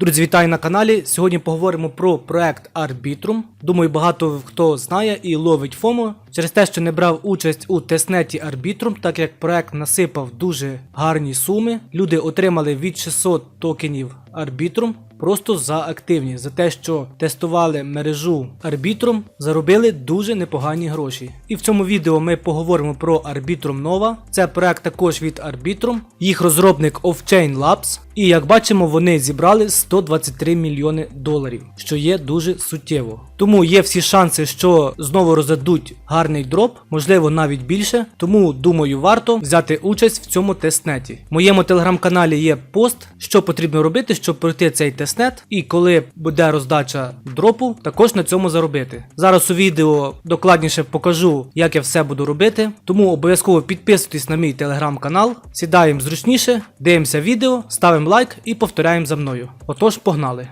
Друзі, вітаю на каналі. Сьогодні поговоримо про проект Arbitrum. Думаю, багато хто знає і ловить ФОМО через те, що не брав участь у тестнеті Arbitrum, так як проект насипав дуже гарні суми. Люди отримали від 600 токенів Arbitrum просто за активність, за те, що тестували мережу Arbitrum, заробили дуже непогані гроші. І в цьому відео ми поговоримо про Arbitrum Nova. Це проект також від Arbitrum, їх розробник Offchain Labs. І як бачимо, вони зібрали 123 мільйони доларів, що є дуже суттєво. Тому є всі шанси, що знову роздадуть гарний дроп, можливо навіть більше. Тому думаю, варто взяти участь в цьому тестнеті. В моєму телеграм-каналі є пост, що потрібно робити, щоб пройти цей тестнет. І коли буде роздача дропу, також на цьому заробити. Зараз у відео докладніше покажу, як я все буду робити. Тому обов'язково підписуйтесь на мій телеграм-канал, сідаємо зручніше, дивимося відео, ставимо лайк і повторяємо за мною. Отож, погнали!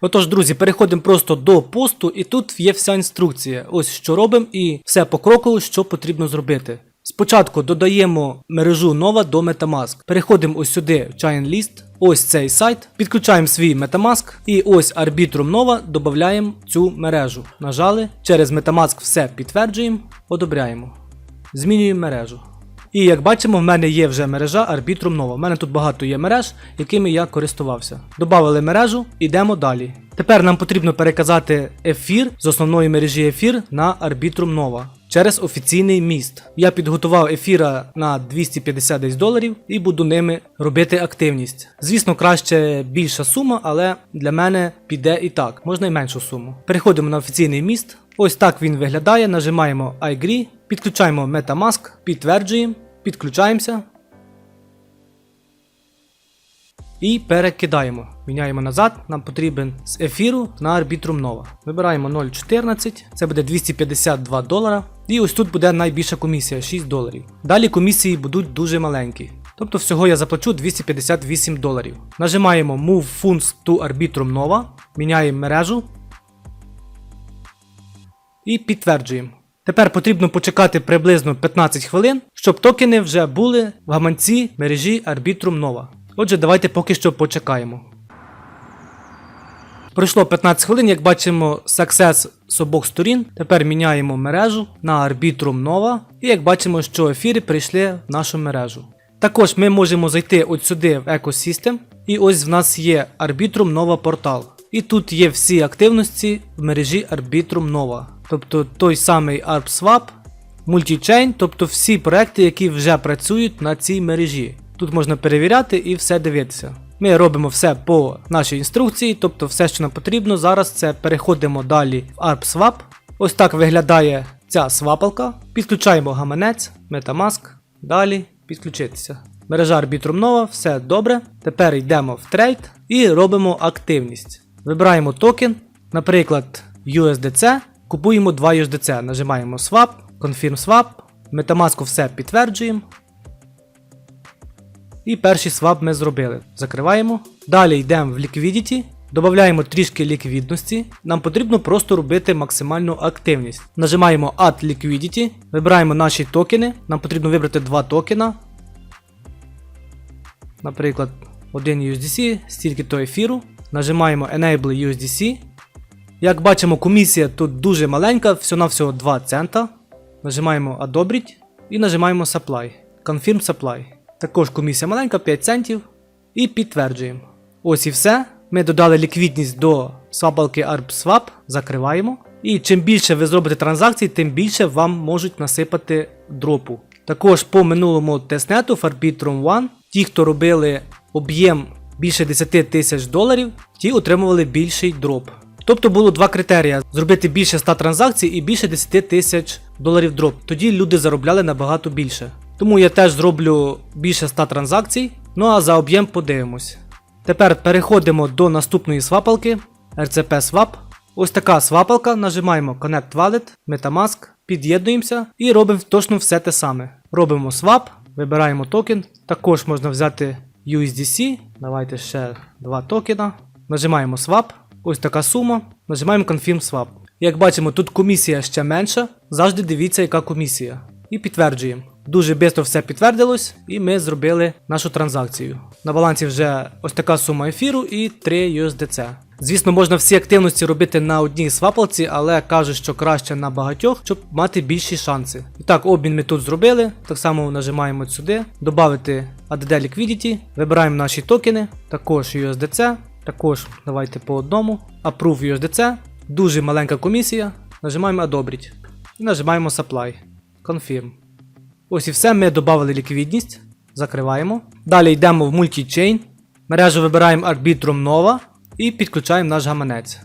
Отож, друзі, переходимо просто до посту, і тут є вся інструкція. Ось що робимо, і все покроково, що потрібно зробити. Спочатку додаємо мережу нова до Metamask. Переходимо ось сюди в Chain List, ось цей сайт, підключаємо свій Metamask і ось Arbitrum Nova додаємо цю мережу. Нажали, через Metamask все підтверджуємо, одобряємо. Змінюємо мережу. І як бачимо, в мене є вже мережа Arbitrum Nova. У мене тут багато є мереж, якими я користувався. Добавили мережу, йдемо далі. Тепер нам потрібно переказати ефір з основної мережі ефір на Arbitrum Nova через офіційний міст. Я підготував ефіра на 250 десь доларів і буду ними робити активність. Звісно, краще більша сума, але для мене піде і так, можна й меншу суму. Переходимо на офіційний міст. Ось так він виглядає. Нажимаємо iAgree, підключаємо Metamask, підтверджуємо, підключаємося. І перекидаємо. Міняємо назад. Нам потрібен з ефіру на Arbitrum Nova. Вибираємо 0.14, це буде 252 долара. І ось тут буде найбільша комісія 6 доларів. Далі комісії будуть дуже маленькі. Тобто всього я заплачу 258 доларів. Нажимаємо Move Funds to Arbitrum Nova, міняємо мережу і підтверджуємо. Тепер потрібно почекати приблизно 15 хвилин, щоб токени вже були в гаманці мережі Arbitrum Nova. Отже, давайте поки що почекаємо. Пройшло 15 хвилин, як бачимо, success з обох сторін. Тепер міняємо мережу на Arbitrum Nova. І як бачимо, що ефіри прийшли в нашу мережу. Також ми можемо зайти от сюди в Ecosystem. І ось в нас є Arbitrum Nova портал. І тут є всі активності в мережі Arbitrum Nova. Тобто той самий ARPSwap, Multichain, тобто всі проекти, які вже працюють на цій мережі. Тут можна перевіряти і все дивитися. Ми робимо все по нашій інструкції, тобто все, що нам потрібно. Зараз це переходимо далі в ARPSwap. Ось так виглядає ця свапалка. Підключаємо гаманець, Metamask, далі підключитися. Мережа Arbitrum Nova, все добре. Тепер йдемо в трейд і робимо активність. Вибираємо токен, наприклад, USDC, купуємо 2 USDC, нажимаємо Swap, Confirm Swap, Metamask все підтверджуємо. І перший свап ми зробили. Закриваємо. Далі йдемо в Liquidity, додаємо трішки ліквідності. Нам потрібно просто робити максимальну активність. Нажимаємо Add Liquidity, вибираємо наші токени. Нам потрібно вибрати два токена. Наприклад, один USDC, стільки то ефіру. Нажимаємо Enable USDC. Як бачимо, комісія тут дуже маленька, всього-навсього 2 цента. Нажимаємо Одобріть і нажимаємо Supply. Confirm Supply. Також комісія маленька, 5 центів. І підтверджуємо. Ось і все. Ми додали ліквідність до свапалки ARPSwap, закриваємо. І чим більше ви зробите транзакцій, тим більше вам можуть насипати дропу. Також по минулому тестнету в Arbitrum One, ті, хто робили об'єм більше 10 тисяч доларів, ті отримували більший дроп. Тобто було два критерії: зробити більше 100 транзакцій і більше 10 тисяч доларів дроп. Тоді люди заробляли набагато більше. Тому я теж зроблю більше 100 транзакцій. Ну а за об'єм подивимось. Тепер переходимо до наступної свапалки RCP Swap. Ось така свапалка. Нажимаємо Connect Wallet, Metamask, під'єднуємося і робимо точно все те саме. Робимо swap, вибираємо токен. Також можна взяти USDC. Давайте ще два токена. Нажимаємо Swap. Ось така сума. Нажимаємо Confirm Swap. Як бачимо, тут комісія ще менша. Завжди дивіться, яка комісія. І підтверджуємо. Дуже швидко все підтвердилось, і ми зробили нашу транзакцію. На балансі вже ось така сума ефіру і 3 USDC. Звісно, можна всі активності робити на одній свапалці, але кажуть, що краще на багатьох, щоб мати більші шанси. І так, обмін ми тут зробили. Так само нажимаємо сюди, додати ADD Liquidity, вибираємо наші токени, також USDC, також давайте по одному. Approve USDC, дуже маленька комісія. Нажимаємо одобріть. І нажимаємо Supply. Confirm. Ось і все, ми додали ліквідність. Закриваємо. Далі йдемо в Multi-Chain. Мережу вибираємо Arbitrum Nova і підключаємо наш гаманець.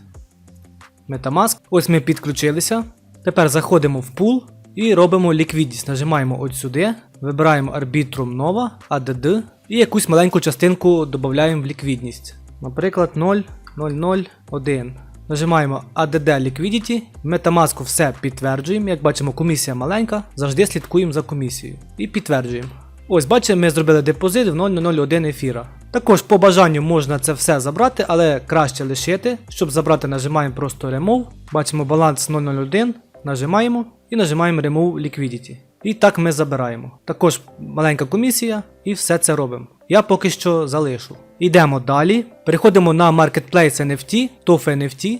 Metamask. Ось ми підключилися. Тепер заходимо в пул і робимо ліквідність. Нажимаємо от сюди, вибираємо Arbitrum Nova, ADD і якусь маленьку частинку додаємо в ліквідність. Наприклад, 0,001. Нажимаємо ADD Liquidity, Metamask все підтверджуємо. Як бачимо, комісія маленька, завжди слідкуємо за комісією. І підтверджуємо. Ось бачимо, ми зробили депозит в 0,01 ефіра. Також по бажанню можна це все забрати, але краще лишити. Щоб забрати, нажимаємо просто Remove. Бачимо баланс 001, нажимаємо і нажимаємо Remove Liquidity. І так ми забираємо. Також маленька комісія і все це робимо. Я поки що залишу. Йдемо далі. Переходимо на Marketplace NFT, TOF NFT.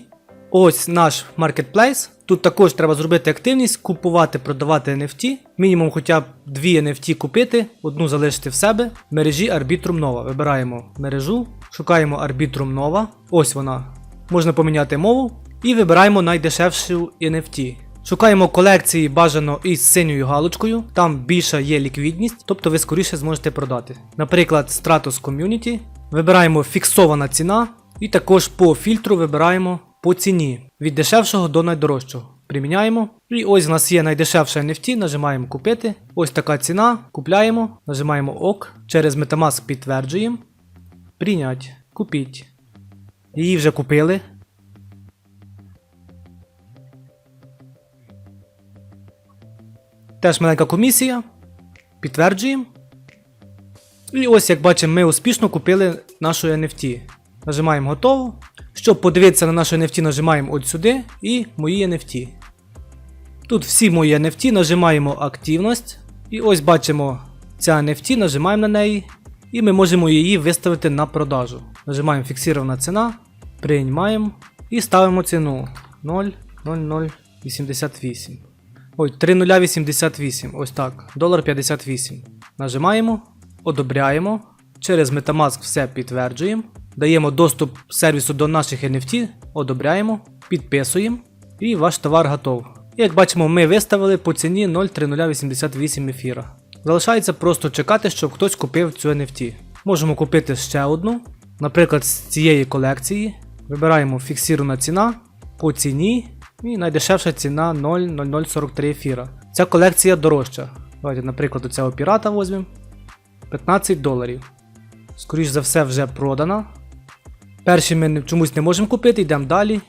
Ось наш Marketplace. Тут також треба зробити активність, купувати, продавати NFT. Мінімум хоча б дві NFT купити, одну залишити в себе. В мережі Arbitrum Nova. Вибираємо мережу, шукаємо Arbitrum Nova. Ось вона. Можна поміняти мову. І вибираємо найдешевшу NFT. Шукаємо колекції бажано із синьою галочкою, там більша є ліквідність, тобто ви скоріше зможете продати. Наприклад, Stratos Community. Вибираємо фіксована ціна, і також по фільтру вибираємо по ціні від дешевшого до найдорожчого. Приміняємо. І ось у нас є найдешевша NFT, нажимаємо купити. Ось така ціна, купляємо, нажимаємо ОК, через Metamask підтверджуємо. Прийнять, купіть. Її вже купили. Теж маленька комісія. Підтверджуємо. І ось, як бачимо, ми успішно купили нашу NFT. Нажимаємо готово. Щоб подивитися на нашу NFT, нажимаємо от сюди і мої NFT. Тут всі мої NFT, нажимаємо активність. І ось бачимо ця NFT, нажимаємо на неї. І ми можемо її виставити на продажу. Нажимаємо фіксирована ціна, приймаємо і ставимо ціну 0,0088. Ой, 3,088. Ось так. Долар 58. Нажимаємо, одобряємо. Через Metamask все підтверджуємо. Даємо доступ сервісу до наших NFT, одобряємо, підписуємо. І ваш товар готов. Як бачимо, ми виставили по ціні 0,3088 ефіра. Залишається просто чекати, щоб хтось купив цю NFT. Можемо купити ще одну, наприклад, з цієї колекції. Вибираємо фіксірована ціна по ціні. І найдешевша ціна 0,0043 ефіра. Ця колекція дорожча. Давайте, наприклад, у цього пірата візьмемо. 15 доларів. Скоріш за все, вже продана. Перші ми чомусь не можемо купити, йдемо далі.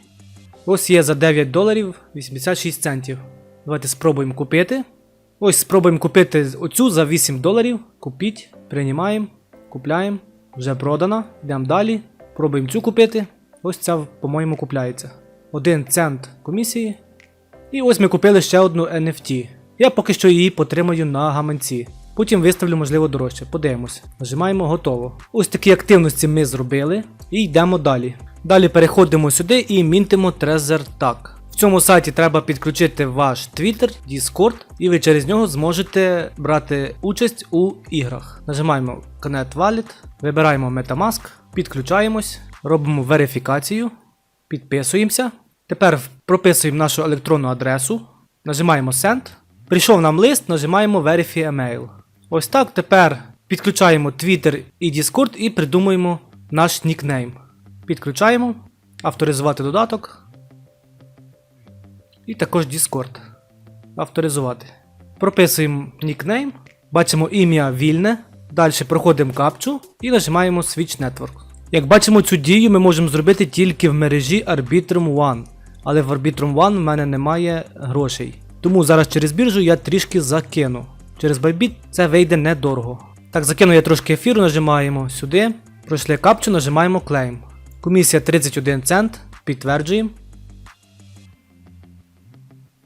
Ось є за 9 доларів 86 центів. Давайте спробуємо купити. Ось спробуємо купити оцю за 8 доларів. Купіть, приймаємо, купляємо. Вже продана. Йдемо далі. Пробуємо цю купити. Ось ця, по-моєму, купляється. 1 цент комісії. І ось ми купили ще одну NFT. Я поки що її потримаю на гаманці. Потім виставлю, можливо, дорожче. Подивимось. Нажимаємо готово. Ось такі активності ми зробили і йдемо далі. Далі переходимо сюди і мінтимо Trezor Tag. В цьому сайті треба підключити ваш Twitter, Discord, і ви через нього зможете брати участь у іграх. Нажимаємо Connect Wallet, вибираємо Metamask, підключаємось, робимо верифікацію, підписуємося. Тепер прописуємо нашу електронну адресу, нажимаємо Send. Прийшов нам лист, нажимаємо Verify Email. Ось так. Тепер підключаємо Twitter і Discord і придумуємо наш нікнейм. Підключаємо, авторизувати додаток. І також Discord. Авторизувати. Прописуємо нікнейм, бачимо ім'я вільне. Далі проходимо капчу і нажимаємо Switch Network. Як бачимо, цю дію ми можемо зробити тільки в мережі Arbitrum One. Але в Arbitrum One в мене немає грошей. Тому зараз через біржу я трішки закину. Через Bybit це вийде недорого. Так, закину я трошки ефіру, нажимаємо сюди. Пройшли капчу, нажимаємо Claim. Комісія 31 цент. Підтверджуємо.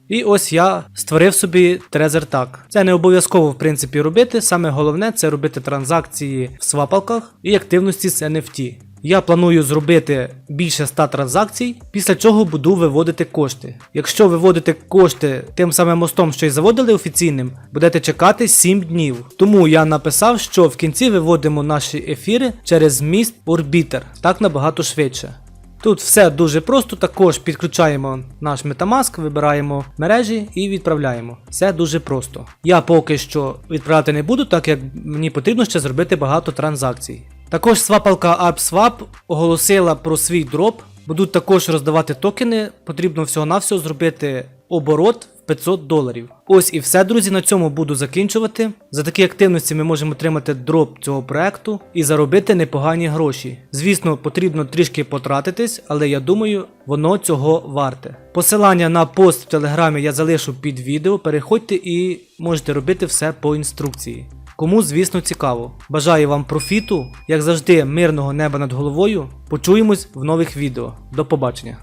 І ось я створив собі трезер так. Це не обов'язково в принципі робити. Саме головне це робити транзакції в свапалках і активності з NFT. Я планую зробити більше 100 транзакцій, після чого буду виводити кошти. Якщо виводити кошти тим самим мостом, що й заводили офіційним, будете чекати 7 днів. Тому я написав, що в кінці виводимо наші ефіри через міст Orbiter, так набагато швидше. Тут все дуже просто, також підключаємо наш Metamask, вибираємо мережі і відправляємо. Все дуже просто. Я поки що відправляти не буду, так як мені потрібно ще зробити багато транзакцій. Також свапалка AppSwap оголосила про свій дроп. Будуть також роздавати токени. Потрібно всього-навсього зробити оборот в 500 доларів. Ось і все, друзі. На цьому буду закінчувати. За такі активності ми можемо отримати дроп цього проекту і заробити непогані гроші. Звісно, потрібно трішки потратитись, але я думаю, воно цього варте. Посилання на пост в телеграмі я залишу під відео. Переходьте і можете робити все по інструкції. Кому, звісно, цікаво. Бажаю вам профіту, як завжди, мирного неба над головою. Почуємось в нових відео. До побачення.